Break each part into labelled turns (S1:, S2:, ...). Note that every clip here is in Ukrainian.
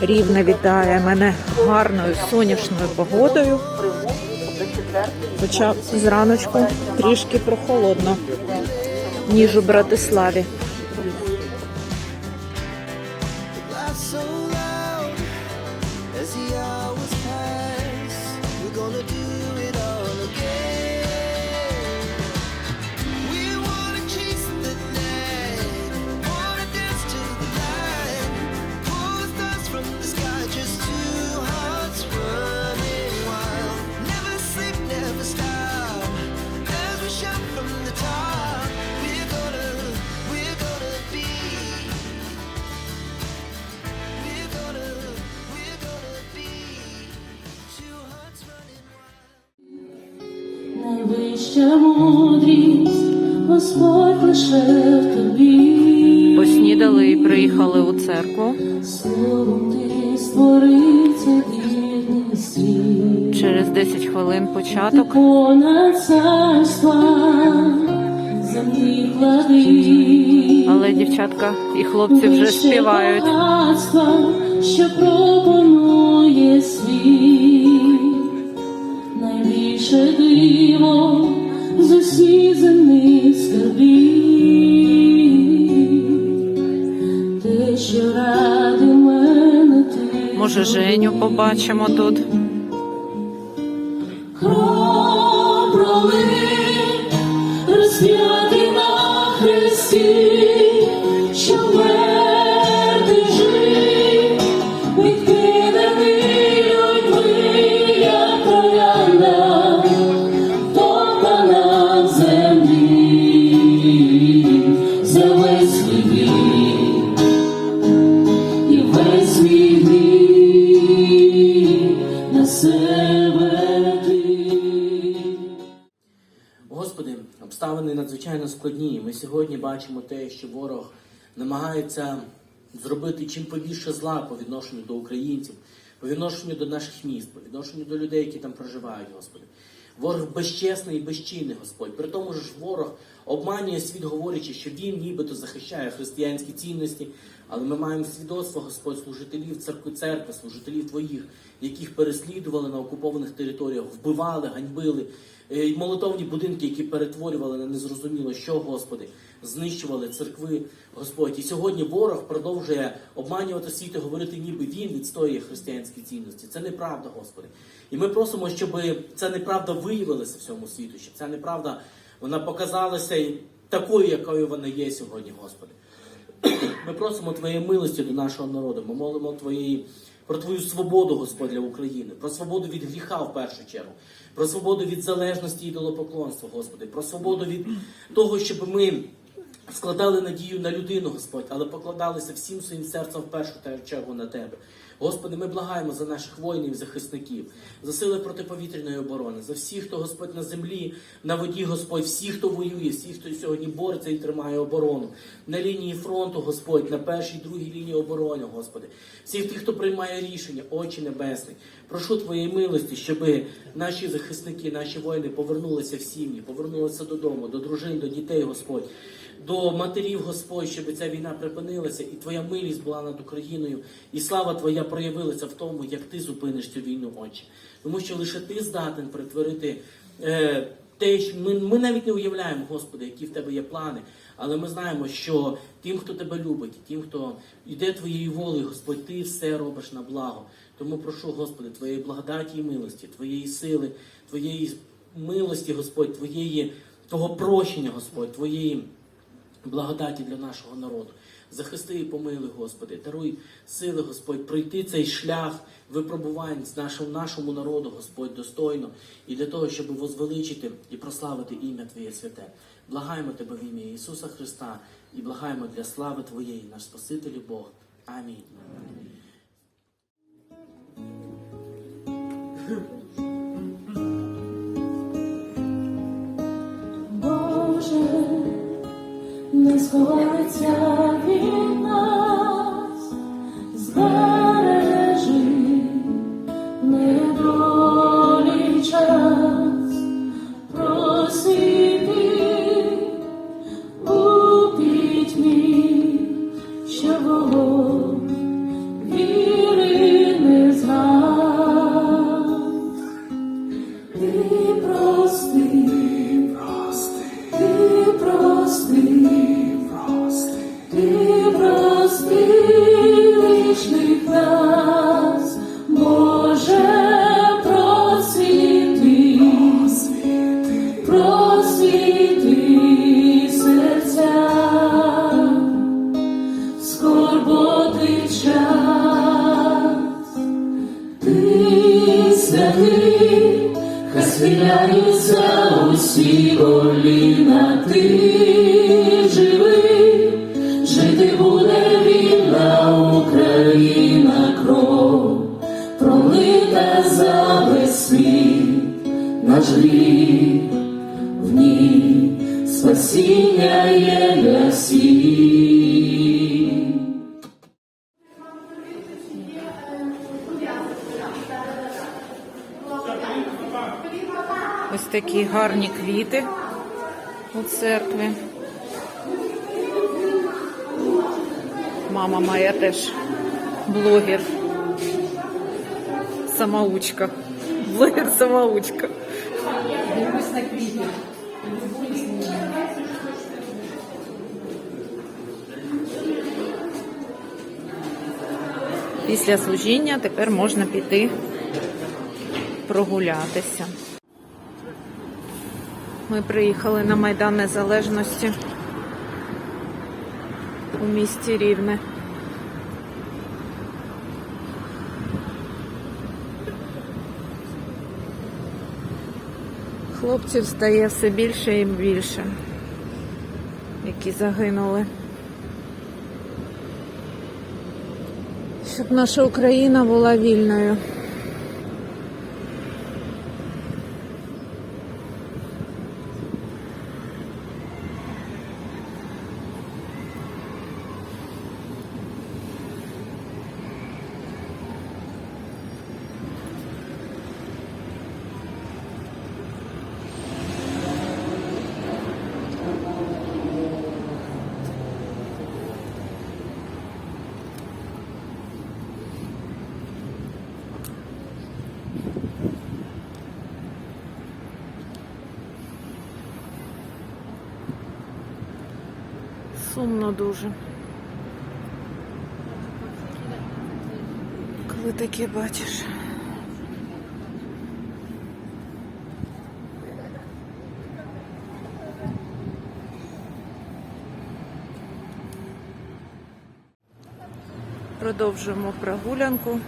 S1: Рівне вітає мене гарною сонячною погодою. Хоча зраночку трішки прохолодно, ніж у Братиславі.
S2: Лише тобі.
S1: Поснідали і приїхали у церкву. Через 10 хвилин початок.
S2: понад царства.
S1: Але дівчатка і хлопці вже співають.
S2: Найбільше диво
S1: Може, Женю побачимо тут.
S3: Складні. Ми сьогодні бачимо те, що ворог намагається зробити чим побільше зла по відношенню до українців, по відношенню до наших міст, по відношенню до людей, які там проживають, Господи. Ворог безчесний і безчинний, Господь. При тому ж ворог обманює світ, говорячи, що він нібито захищає християнські цінності, але ми маємо свідоцтво, Господь, служителів церкви, церкви, служителів Твоїх, яких переслідували на окупованих територіях, вбивали, ганьбили, Е, й молитовні будинки, які перетворювали на незрозуміло, що, Господи, знищували церкви, Господь. І сьогодні ворог продовжує обманювати світ і говорити, ніби він відстоює християнські цінності. Це неправда, Господи. І ми просимо, щоб ця неправда виявилася в цьому світу, щоб ця неправда вона показалася такою, якою вона є сьогодні, Господи. Ми просимо Твоєї милості до нашого народу. Ми молимо Твоєї про Твою свободу, Господь, для України, про свободу від гріха в першу чергу, про свободу від залежності і долопоклонства, Господи, про свободу від того, щоб ми складали надію на людину, Господь, але покладалися всім своїм серцем в першу чергу на Тебе. Господи, ми благаємо за наших воїнів, захисників, за сили протиповітряної оборони, за всіх, хто Господь на землі, на воді, Господь, всіх, хто воює, всіх, хто сьогодні бореться і тримає оборону, на лінії фронту, Господь, на першій, другій лінії оборони, Господи, всіх тих, хто приймає рішення, очі небесні. Прошу Твоєї милості, щоб наші захисники, наші воїни повернулися в сім'ї, повернулися додому, до дружин, до дітей, Господь. До матерів, Господь, щоб ця війна припинилася, і Твоя милість була над Україною, і слава Твоя проявилася в тому, як Ти зупиниш цю війну очі. Тому що лише Ти здатен перетворити е, те, що ми, ми навіть не уявляємо, Господи, які в тебе є плани, Але ми знаємо, що тим, хто тебе любить, тим, хто йде твоєю волею, Господь, ти все робиш на благо. Тому прошу, Господи, Твоєї благодаті і милості, Твоєї сили, Твоєї милості, Господь, Твоєї Твого прощення, Господь, Твоєї благодаті для нашого народу. Захисти і помилуй, Господи, даруй сили, Господь, пройти цей шлях випробувань з нашому, нашому народу, Господь, достойно, і для того, щоб возвеличити і прославити ім'я Твоє святе. Благаємо Тебе в ім'я Ісуса Христа і благаємо для слави Твоєї, наш Спаситель і Бог. Амінь.
S2: Боже, не сховається від
S1: такі гарні квіти у церкві. Мама моя теж блогер. Самоучка. Блогер самоучка. Після служіння тепер можна піти прогулятися. Ми приїхали на Майдан Незалежності у місті Рівне. Хлопців стає все більше і більше, які загинули. Щоб наша Україна була вільною. Сумно дуже. Коли таке бачиш. Продовжуємо прогулянку.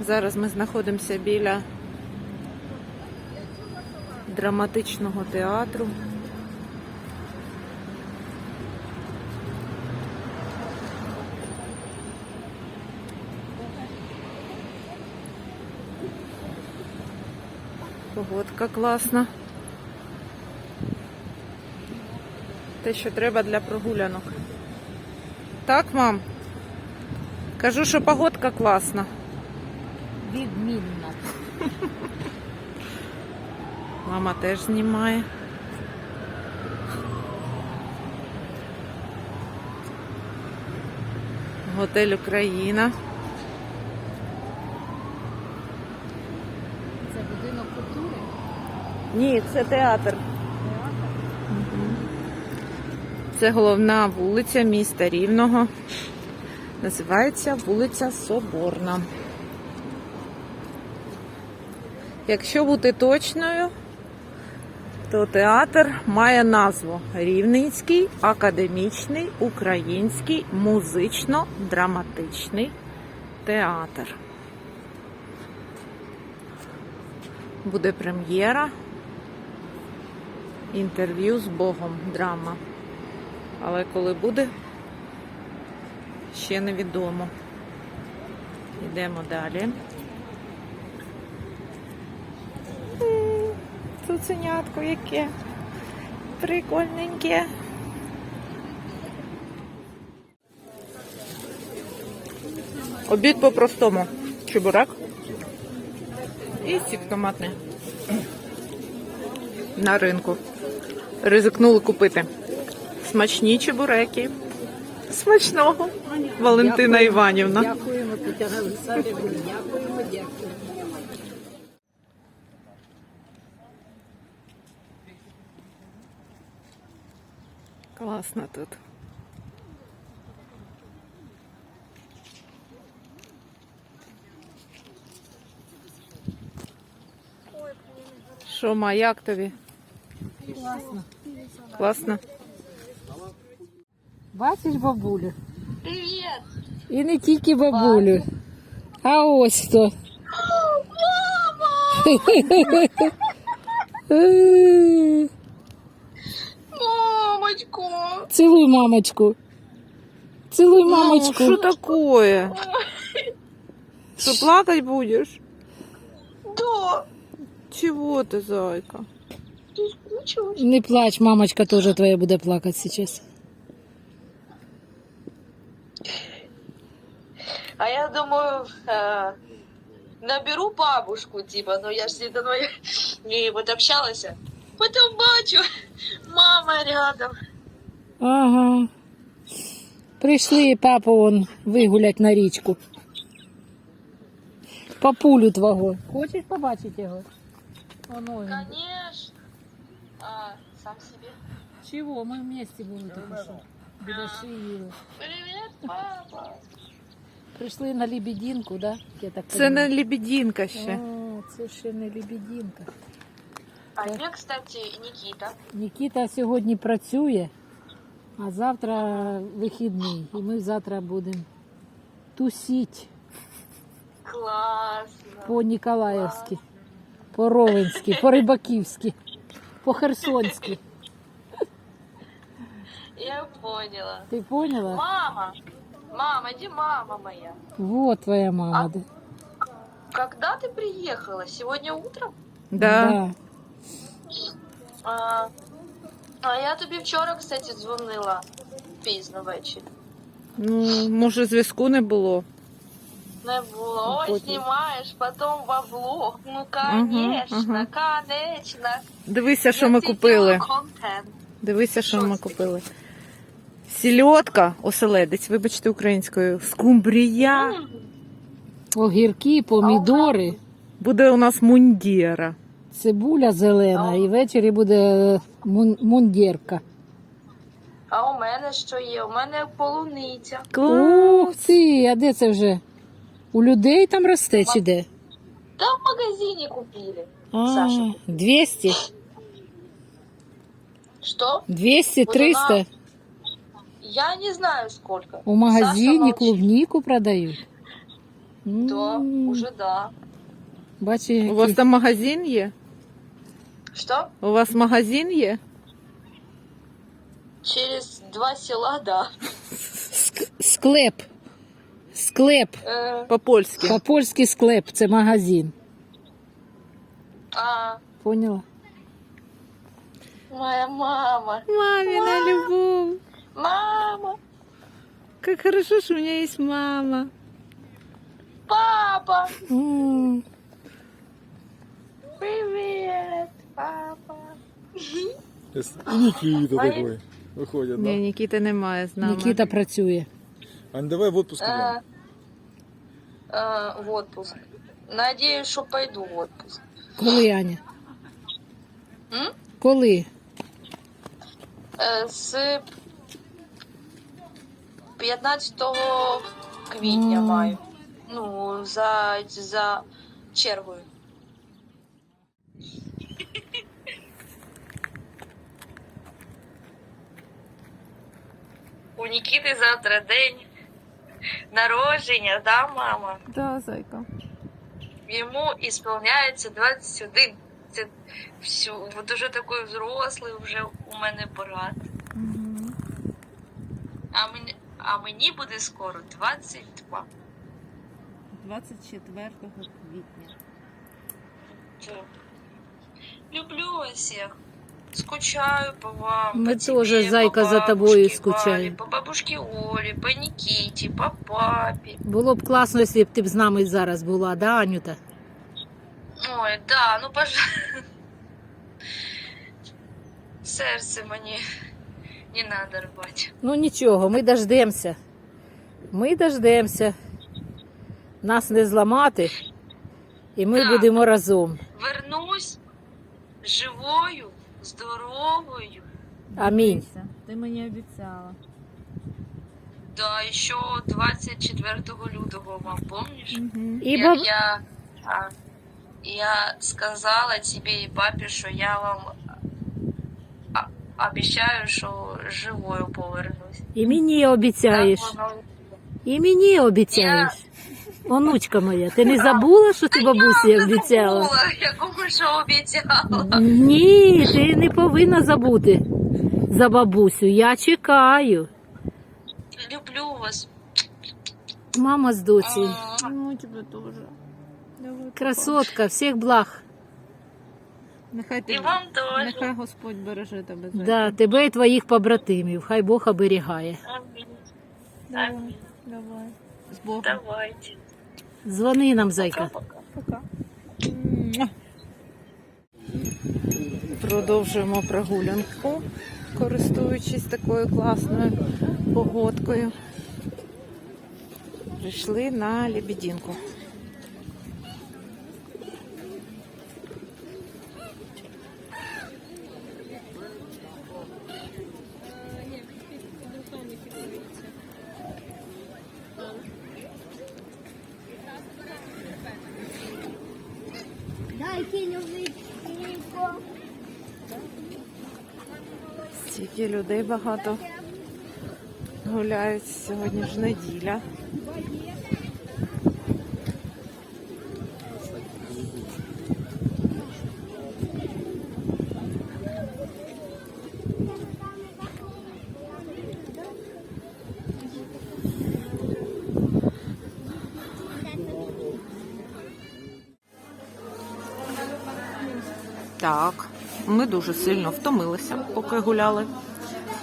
S1: Зараз ми знаходимося біля драматичного театру. Погодка класна. Те, що треба для прогулянок. Так, мам? Кажу, що погодка класна.
S4: Відмінно.
S1: Мама теж знімає. Готель Україна.
S4: Це будинок культури.
S1: Ні, це театр. Це головна вулиця міста Рівного. Називається вулиця Соборна. Якщо бути точною, то театр має назву Рівненський академічний український музично-драматичний театр. Буде прем'єра. Інтерв'ю з Богом драма. Але коли буде, ще невідомо. Йдемо далі. Цуценятко яке. Прикольненьке. Обід по-простому. Чебурек. І сік томатний. На ринку. Ризикнули купити. Смачні чебуреки. Смачного. Валентина Іванівна.
S5: Дякуємо, Тетяна Олександрівна. Дякуємо, дякуємо.
S1: Класно тут. Що, ма, як тобі? Класно. Класно?
S5: Бачиш бабулю? Привіт! І не тільки бабулю. А ось хто. Мама!
S4: Мамочку,
S5: Цілуй мамочку. Цілуй
S1: Ну,
S5: мамочку.
S1: що такое? Що, плакать будеш?
S4: да,
S1: Чего ти, зайка?
S4: ты скучилась?
S5: Не плач, мамочка теж твоя буде плакати зараз.
S4: А я думаю, э, наберу бабушку, типа, ну я ж не давно не вот общалась. Потом бачу, мама рядом.
S5: Ага. Прийшли папу он вигулять на річку. Папулю твого. Хочеш побачити його? Оно він.
S4: Конечно. А, сам себе.
S5: Чого? Ми вместе були тільки що. Біля шиї.
S4: Привет, папа.
S5: Прийшли на лебединку, да? Я так
S1: Це не
S5: понимаю.
S1: лебедінка ще.
S5: О, це ще не лебединка.
S4: А где, кстати, Никита?
S5: Нікіта сьогодні працює, а завтра вихідний. І ми завтра будемо тусіть
S4: Классно.
S5: по Ніколаївськи, по Ровенськи, по Рибаківськи, по Херсонськи.
S4: Я поняла.
S5: Ти поняла?
S4: Мама, мама, иди, мама моя.
S5: Вот твоя мама. да.
S4: Когда ты приехала? Сегодня утром?
S1: Да.
S4: А, а я тобі вчора, кстати, дзвонила пізно ввечері.
S1: Ну, може, зв'язку не було.
S4: Не було. Ой,
S5: Потім.
S4: знімаєш, потім во влог. Ну, конечно,
S1: ага.
S4: конечно.
S1: Дивися, що ми купили.
S4: контент.
S1: Дивися, що
S4: Що
S1: ми
S4: це?
S1: купили. Сільотка, оселедець, вибачте українською, скумбрія.
S5: Огірки, помідори,
S1: Буде у нас мундіра.
S5: Цибуля зелена і ввечері буде мундірка.
S4: А у мене що є? У мене полуниця.
S5: Ух
S1: Клас!
S5: ти, а де це вже? У людей там росте чи де?
S4: Та в магазині купили.
S5: А,
S4: Саша.
S5: 200,
S4: Що?
S5: 200, 300.
S4: Я не знаю сколько.
S5: У магазині
S4: молчит.
S5: клубніку продають.
S4: Да, уже да.
S5: Бачи,
S1: У вас там магазин є?
S4: Що?
S1: У вас магазин є?
S4: Через два села, да.
S5: ск- склеп. Склеп.
S4: Е,
S1: По-польськи.
S5: По-польськи склеп, це магазин.
S4: а,
S5: Поняла?
S4: моя мама.
S1: Мамина любовь.
S4: Мама.
S1: Как хорошо, что у меня есть мама.
S4: Папа.
S5: М,
S4: Привет, папа.
S6: И Никита
S4: Ай.
S6: такой. Выходит,
S1: Ні,
S6: да?
S1: Нікіти немає з нами.
S5: Нікіта працює.
S6: Ань, давай в отпуск идем.
S4: Э, э, в отпуск. Надеюсь, что пойду в отпуск.
S5: Коли Аня?
S4: М?
S5: Коли?
S4: Е, З 15 квітня
S5: М.
S4: маю. Ну, за, за чергою. Нікіти завтра день народження, да, мама?
S1: Да, зайка.
S4: Йому ісполняється 21. Це всю, дуже такий взрослий вже у мене брат. А мені, а мені буде скоро 22.
S1: 24 квітня.
S4: Це. Люблю вас всіх. Скучаю по вам.
S5: Ми
S4: по тебе,
S5: теж, зайка,
S4: по
S5: за тобою скучаємо.
S4: По бабушці Олі, по Нікіті, по папі.
S5: Було б класно, якщо б ти б з нами зараз була, да, Анюта?
S4: Ой, да, ну пожалуйста. Серце мені не надо рвати.
S5: Ну нічого, ми дождемося. Ми дождемося. Нас не зламати, і ми
S4: Так.
S5: будемо разом.
S4: Вернусь живою, здоровою.
S5: Амінь.
S1: Ти мені обіцяла.
S4: Да, еще 24 лютого вам помнишь?
S5: І
S4: Як
S5: баб...
S4: я, а, я сказала тебе и папе, що я вам а, обіцяю, що живою повернусь.
S5: і мені обіцяєш.
S4: Так воно
S5: І мені обіцяєш. Онучка моя, ти не забула, що ти бабусі обіцяла?
S4: забула, Я кому що обіцяла.
S5: Ні, ти не повинна забути за бабусю. Я чекаю.
S4: Люблю вас.
S5: Мама з доці.
S1: Ну, тебе теж.
S5: Красотка, всіх благ.
S1: Нехай
S4: І вам теж.
S1: нехай Господь береже тебе.
S5: Да, тебе і твоїх побратимів. Хай Бог оберігає.
S4: Амінь.
S1: Давай,
S4: Амінь.
S1: давай. З Богом.
S4: Давайте.
S5: Дзвони нам, зайка.
S1: Пока. Продовжуємо прогулянку, користуючись такою класною погодкою. Прийшли на Лебедінку. Стільки людей багато гуляють. Сьогодні ж неділя. Так, ми дуже сильно втомилися, поки гуляли.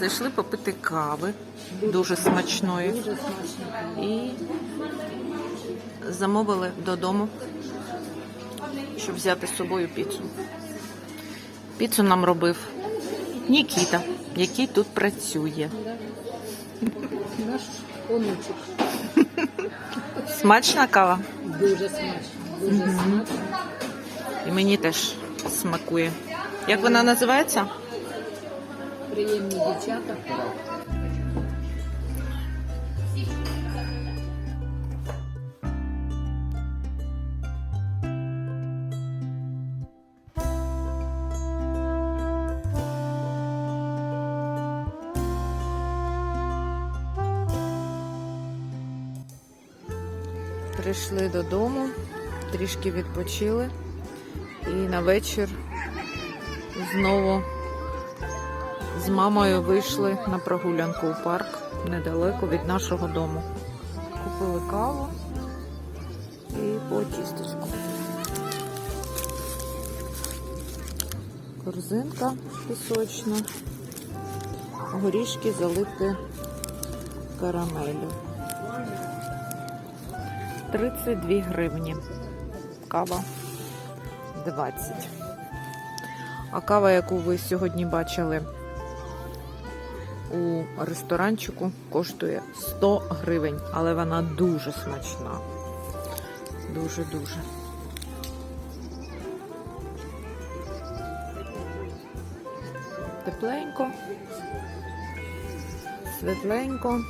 S1: Зайшли попити кави, дуже смачної. І замовили додому, щоб взяти з собою піцу. Піцу нам робив Нікіта, який тут працює.
S5: Наш онучок.
S1: Смачна кава.
S5: Дуже смачно. Дуже смачно.
S1: І мені теж смакує. Як вона називається?
S5: Приємні дівчата.
S1: Прийшли додому, трішки відпочили і на вечір знову з мамою вийшли на прогулянку у парк недалеко від нашого дому. Купили каву і по. Корзинка пісочна, горішки залиті карамелю. 32 гривні. Кава 20. А кава, яку ви сьогодні бачили у ресторанчику, коштує 100 гривень, але вона дуже смачна. Дуже-дуже. Тепленько. Светленько.